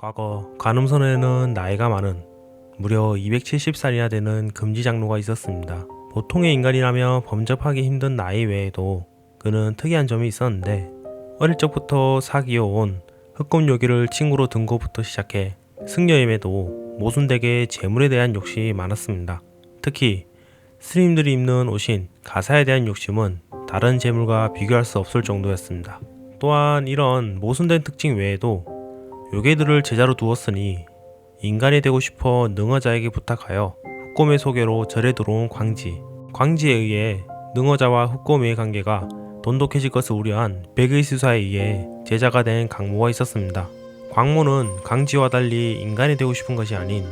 과거 간음선에는 나이가 많은 무려 270살이나 되는 금지 장로가 있었습니다. 보통의 인간이라면 범접하기 힘든 나이 외에도 그는 특이한 점이 있었는데 어릴 적부터 사귀어온 흑검 요기를 친구로 둔 것부터 시작해 승려임에도 모순되게 재물에 대한 욕심이 많았습니다. 특히 스님들이 입는 옷인 가사에 대한 욕심은 다른 재물과 비교할 수 없을 정도였습니다. 또한 이런 모순된 특징 외에도 요괴들을 제자로 두었으니 인간이 되고 싶어 능어자에게 부탁하여 흑곰의 소개로 절에 들어온 광지. 광지에 의해 능어자와 흑곰의 관계가 돈독해질 것을 우려한 백의 수사에 의해 제자가 된 강모가 있었습니다. 광모는 광지와 달리 인간이 되고 싶은 것이 아닌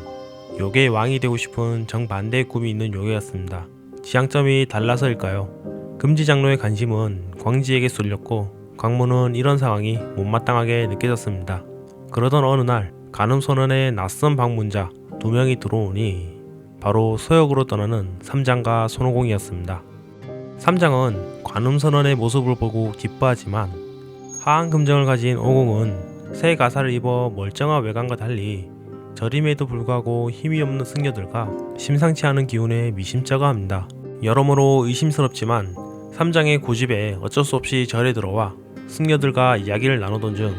요괴의 왕이 되고 싶은 정반대의 꿈이 있는 요괴였습니다. 지향점이 달라서일까요? 금지장로의 관심은 광지에게 쏠렸고 광모는 이런 상황이 못마땅하게 느껴졌습니다. 그러던 어느 날 간음선언의 낯선 방문자 두 명이 들어오니 바로 소역으로 떠나는 삼장과 손오공이었습니다. 삼장은 관음선언의 모습을 보고 기뻐하지만 하한 금정을 가진 오공은 새 가사를 입어 멀쩡한 외관과 달리 저림에도 불구하고 힘이 없는 승려들과 심상치 않은 기운에 미심쩍어 합니다. 여러모로 의심스럽지만 삼장의 고집에 어쩔 수 없이 절에 들어와 승려들과 이야기를 나누던 중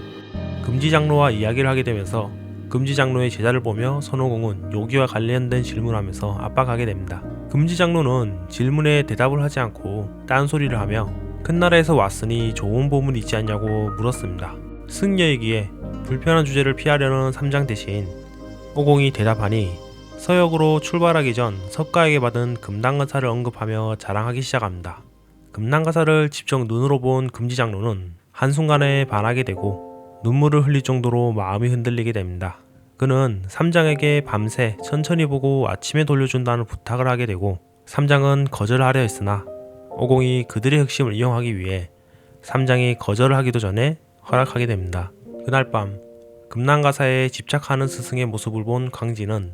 금지장로와 이야기를 하게 되면서 금지장로의 제자를 보며 선호공은 요기와 관련된 질문하면서 압박하게 됩니다. 금지장로는 질문에 대답을 하지 않고 딴소리를 하며 큰 나라에서 왔으니 좋은 보물이 있지 않냐고 물었습니다. 승려이기에 불편한 주제를 피하려는 삼장 대신 오공이 대답하니 서역으로 출발하기 전 석가에게 받은 금당가사를 언급하며 자랑하기 시작합니다. 금당가사를 직접 눈으로 본 금지장로는 한순간에 반하게 되고 눈물을 흘릴 정도로 마음이 흔들리게 됩니다. 그는 삼장에게 밤새 천천히 보고 아침에 돌려준다는 부탁을 하게 되고 삼장은 거절하려 했으나 오공이 그들의 흑심을 이용하기 위해 삼장이 거절을 하기도 전에 허락하게 됩니다. 그날 밤 금난가사에 집착하는 스승의 모습을 본 광진은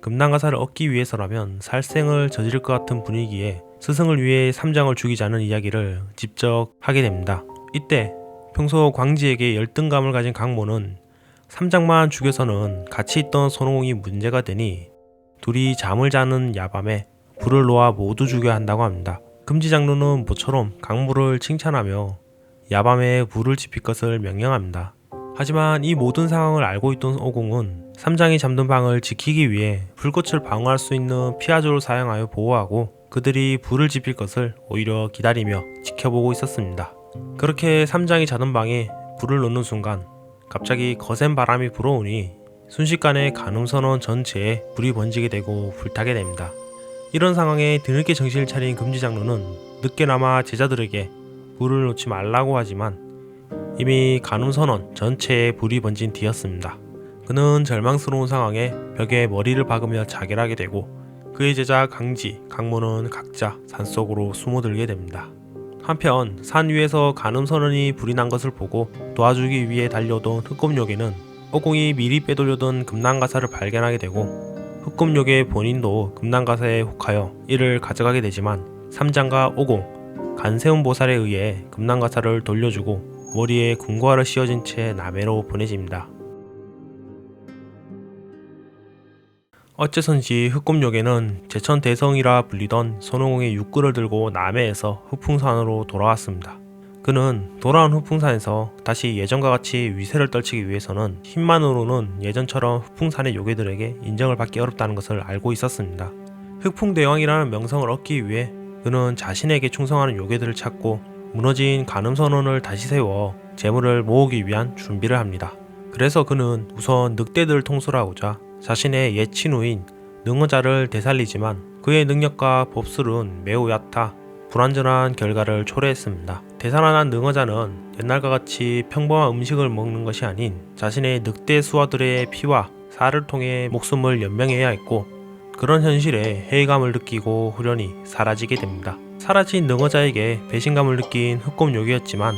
금난가사를 얻기 위해서라면 살생을 저지를 것 같은 분위기에 스승을 위해 삼장을 죽이자는 이야기를 직접 하게 됩니다. 이때 평소 광지에게 열등감을 가진 강모는 삼장만 죽여서는 같이 있던 손오공이 문제가 되니 둘이 잠을 자는 야밤에 불을 놓아 모두 죽여야 한다고 합니다. 금지 장로는 모처럼 강모를 칭찬하며 야밤에 불을 지필 것을 명령합니다. 하지만 이 모든 상황을 알고 있던 오공은 삼장이 잠든 방을 지키기 위해 불꽃을 방어할 수 있는 피아조를 사용하여 보호하고 그들이 불을 지필 것을 오히려 기다리며 지켜보고 있었습니다. 그렇게 삼장이 자던 방에 불을 놓는 순간 갑자기 거센 바람이 불어오니 순식간에 간음선원 전체에 불이 번지게 되고 불타게 됩니다. 이런 상황에 뒤늦게 정신을 차린 금지 장로는 늦게나마 제자들에게 불을 놓지 말라고 하지만 이미 간음선원 전체에 불이 번진 뒤였습니다. 그는 절망스러운 상황에 벽에 머리를 박으며 자결하게 되고 그의 제자 강지, 강모는 각자 산속으로 숨어들게 됩니다. 한편 산 위에서 간음선원이 불이 난 것을 보고 도와주기 위해 달려오던 흑검요괴는 오공이 미리 빼돌려둔 금난가사를 발견하게 되고 흑검요괴 본인도 금난가사에 혹하여 이를 가져가게 되지만 삼장과 오공, 간세운 보살에 의해 금난가사를 돌려주고 머리에 궁궐을 씌워진 채 남해로 보내집니다. 어째선지 흑곰요괴는 제천 대성이라 불리던 손오공의 육구를 들고 남해에서 흑풍산으로 돌아왔습니다. 그는 돌아온 흑풍산에서 다시 예전과 같이 위세를 떨치기 위해서는 힘만으로는 예전처럼 흑풍산의 요괴들에게 인정을 받기 어렵다는 것을 알고 있었습니다. 흑풍대왕이라는 명성을 얻기 위해 그는 자신에게 충성하는 요괴들을 찾고 무너진 간음선원을 다시 세워 재물을 모으기 위한 준비를 합니다. 그래서 그는 우선 늑대들을 통솔하고자 자신의 옛 친구인 능어자를 되살리지만 그의 능력과 법술은 매우 얕아 불완전한 결과를 초래했습니다. 되살아난 능어자는 옛날과 같이 평범한 음식을 먹는 것이 아닌 자신의 늑대 수하들의 피와 살을 통해 목숨을 연명해야 했고 그런 현실에 회의감을 느끼고 후련히 사라지게 됩니다. 사라진 능어자에게 배신감을 느낀 흑곰 요기였지만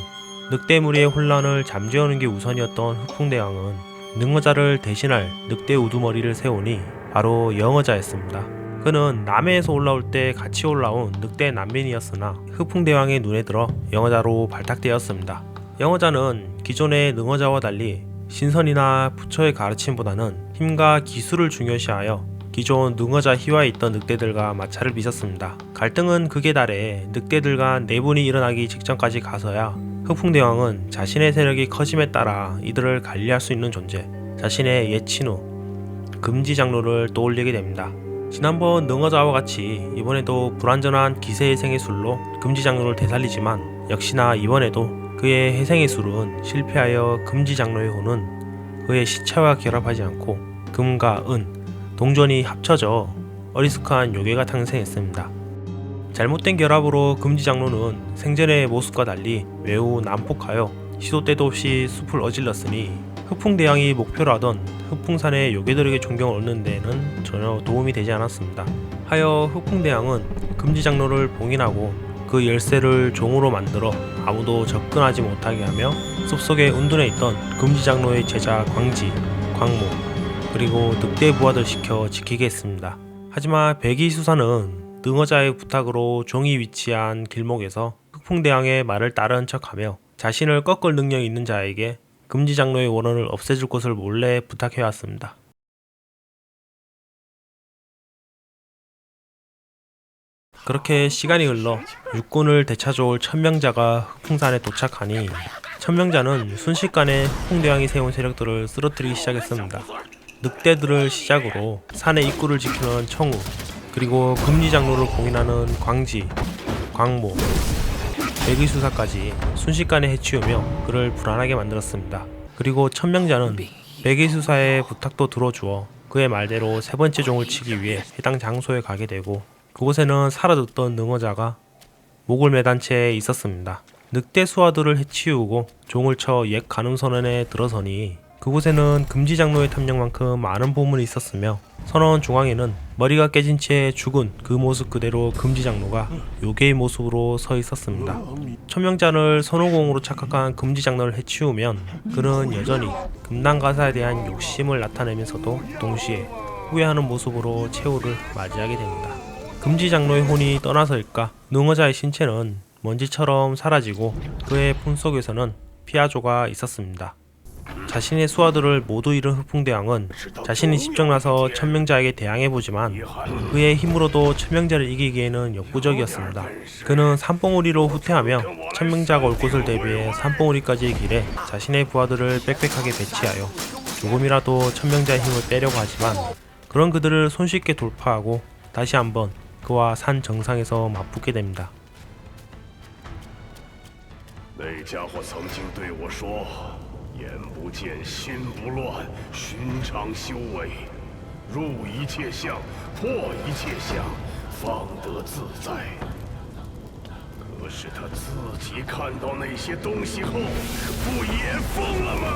늑대 무리의 혼란을 잠재우는 게 우선이었던 흑풍대왕은 능어자를 대신할 늑대 우두머리를 세우니 바로 영어자였습니다. 그는 남해에서 올라올 때 같이 올라온 늑대 난민이었으나 흑풍대왕의 눈에 들어 영어자로 발탁되었습니다. 영어자는 기존의 능어자와 달리 신선이나 부처의 가르침보다는 힘과 기술을 중요시하여 기존 능어자 희화에 있던 늑대들과 마찰을 빚었습니다. 갈등은 극에 달해 늑대들 간 내분이 일어나기 직전까지 가서야 흑풍대왕은 자신의 세력이 커짐에 따라 이들을 관리할 수 있는 존재, 자신의 옛 친우, 금지 장로를 떠올리게 됩니다. 지난번 능어자와 같이 이번에도 불완전한 기세의 생의 술로 금지 장로를 되살리지만 역시나 이번에도 그의 해생의 술은 실패하여 금지 장로의 혼은 그의 시체와 결합하지 않고 금과 은, 동전이 합쳐져 어리숙한 요괴가 탄생했습니다. 잘못된 결합으로 금지 장로는 생전의 모습과 달리 매우 난폭하여 시도 때도 없이 숲을 어질렀으니 흑풍 대왕이 목표로 하던 흑풍산의 요괴들에게 존경을 얻는 데는 전혀 도움이 되지 않았습니다. 하여 흑풍 대왕은 금지 장로를 봉인하고 그 열쇠를 종으로 만들어 아무도 접근하지 못하게 하며 숲속에 운둔해 있던 금지 장로의 제자 광지, 광모 그리고 늑대 부하들 시켜 지키게 했습니다. 하지만 백이 수사는 능어자의 부탁으로 종이 위치한 길목에서 흑풍대왕의 말을 따른 척하며 자신을 꺾을 능력이 있는 자에게 금지 장로의 원혼을 없애줄 것을 몰래 부탁해왔습니다. 그렇게 시간이 흘러 육군을 되찾아올 천명자가 흑풍산에 도착하니 천명자는 순식간에 흑풍대왕이 세운 세력들을 쓰러뜨리기 시작했습니다. 늑대들을 시작으로 산의 입구를 지키는 청우 그리고 금지 장로를 봉인하는 광지, 광모, 백의수사까지 순식간에 해치우며 그를 불안하게 만들었습니다. 그리고 천명자는 백의수사의 부탁도 들어주어 그의 말대로 세 번째 종을 치기 위해 해당 장소에 가게 되고 그곳에는 사라졌던 능어자가 목을 매단 채 있었습니다. 늑대 수하들을 해치우고 종을 쳐옛 간음선언에 들어서니 그곳에는 금지 장로의 탐정만큼 많은 보물이 있었으며 선원 중앙에는 머리가 깨진 채 죽은 그 모습 그대로 금지 장로가 요괴의 모습으로 서 있었습니다. 천명잔을 선호공으로 착각한 금지 장로를 해치우면 그는 여전히 금난가사에 대한 욕심을 나타내면서도 동시에 후회하는 모습으로 최후를 맞이하게 됩니다. 금지 장로의 혼이 떠나서일까 능어자의 신체는 먼지처럼 사라지고 그의 품속에서는 피아조가 있었습니다. 자신의 수하들을 모두 잃은 흑풍대왕은 자신이 직접 나서 천명자에게 대항해보지만 그의 힘으로도 천명자를 이기기에는 역부족이었습니다. 그는 산봉우리로 후퇴하며 천명자가 올 곳을 대비해 산봉우리까지의 길에 자신의 부하들을 빽빽하게 배치하여 조금이라도 천명자의 힘을 빼려고 하지만 그런 그들을 손쉽게 돌파하고 다시 한번 그와 산 정상에서 맞붙게 됩니다. 那家伙曾经对我说：“ 眼不见心不乱，寻常修为，入一切相，破一切相，方得自在。”可是他自己看到那些东西后，不也疯了吗？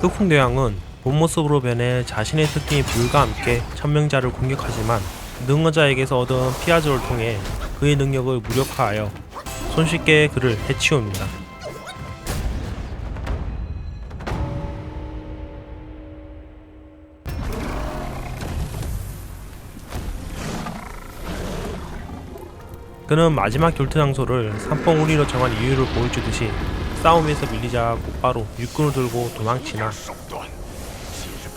흑풍대왕은 본모습으로 변해 자신의 특기인 불과 함께 천명자를 공격하지만 능어자에게서 얻은 피아즈를 통해 그의 능력을 무력화하여 손쉽게 그를 해치웁니다. 그는 마지막 결투 장소를 산봉우리로 정한 이유를 보여주듯이 싸움에서 밀리자 곧바로 육군을 들고 도망치나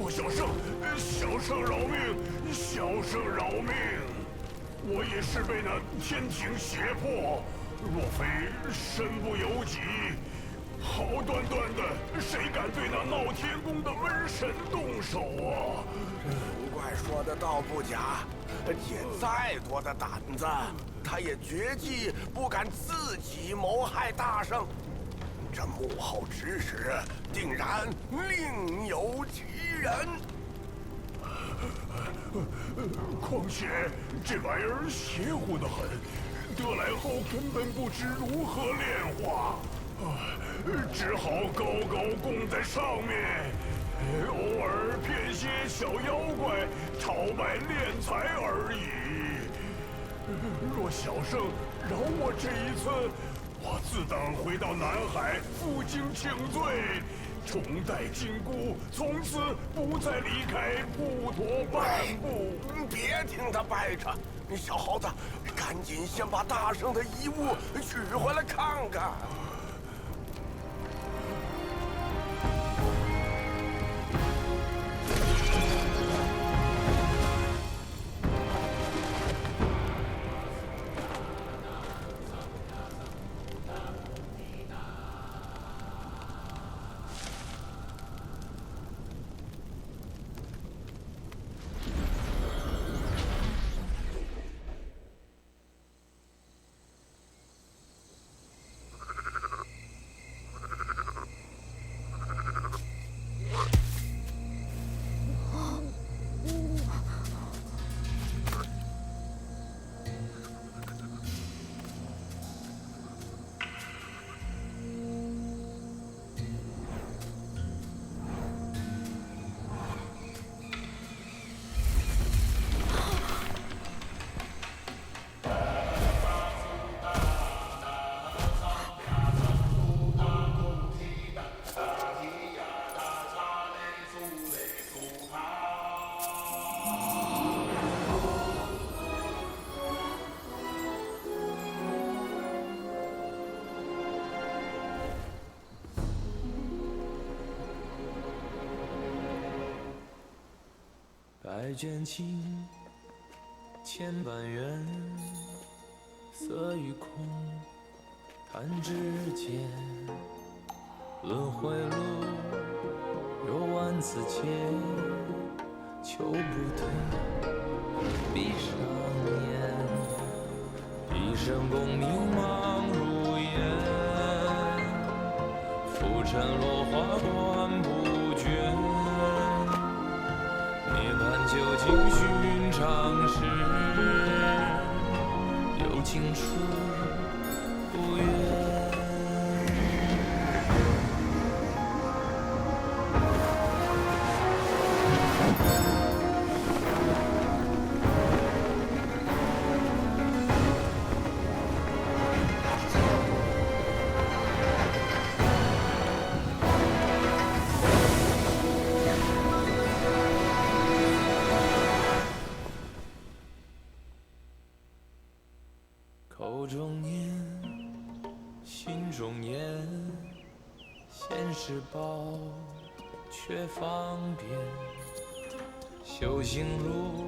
不，小圣，小圣饶命，小圣饶命！我也是被那天庭胁迫，若非身不由己，好端端的，谁敢对那闹天宫的瘟神动手啊？不怪说的倒不假，借再多的胆子，他也绝技不敢自己谋害大圣。这幕后指使，定然另有其人。况且这玩意儿邪乎的很，得来后根本不知如何炼化，只好高高供在上面，偶尔骗些小妖怪朝拜敛财而已。若小圣饶我这一次，我自当回到南海负荆请罪，重戴金箍，从此不再离开普陀半步。别听他掰扯，小猴子，赶紧先把大圣的遗物取回来看看。百卷情，千般缘，色与空，弹指间。轮回路，有万次劫，求不得，闭上眼，一生功名忙如烟，浮沉落花断不涅槃究竟寻常事，有情处现世报却方便。修行路，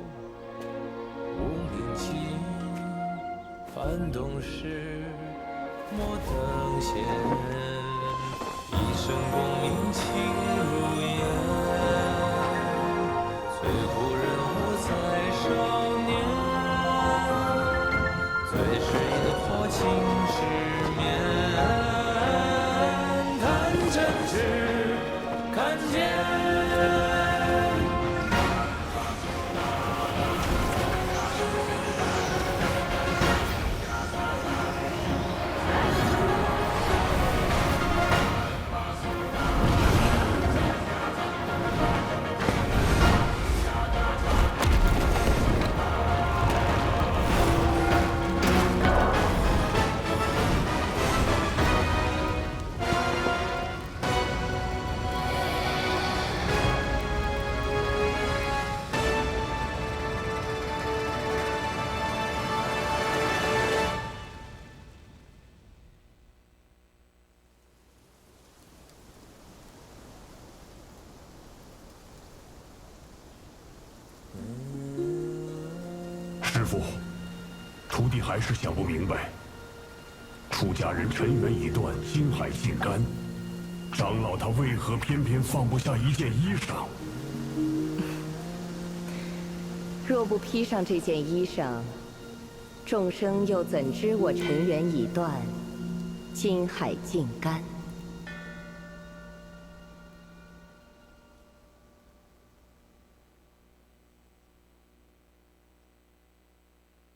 无名尽，幡动时莫等闲。一生功名轻如烟，最后人物在少年。最是因祸情师傅，徒弟还是想不明白。出家人尘缘已断，心海尽干，长老他为何偏偏放不下一件衣裳？若不披上这件衣裳，众生又怎知我尘缘已断，心海尽干？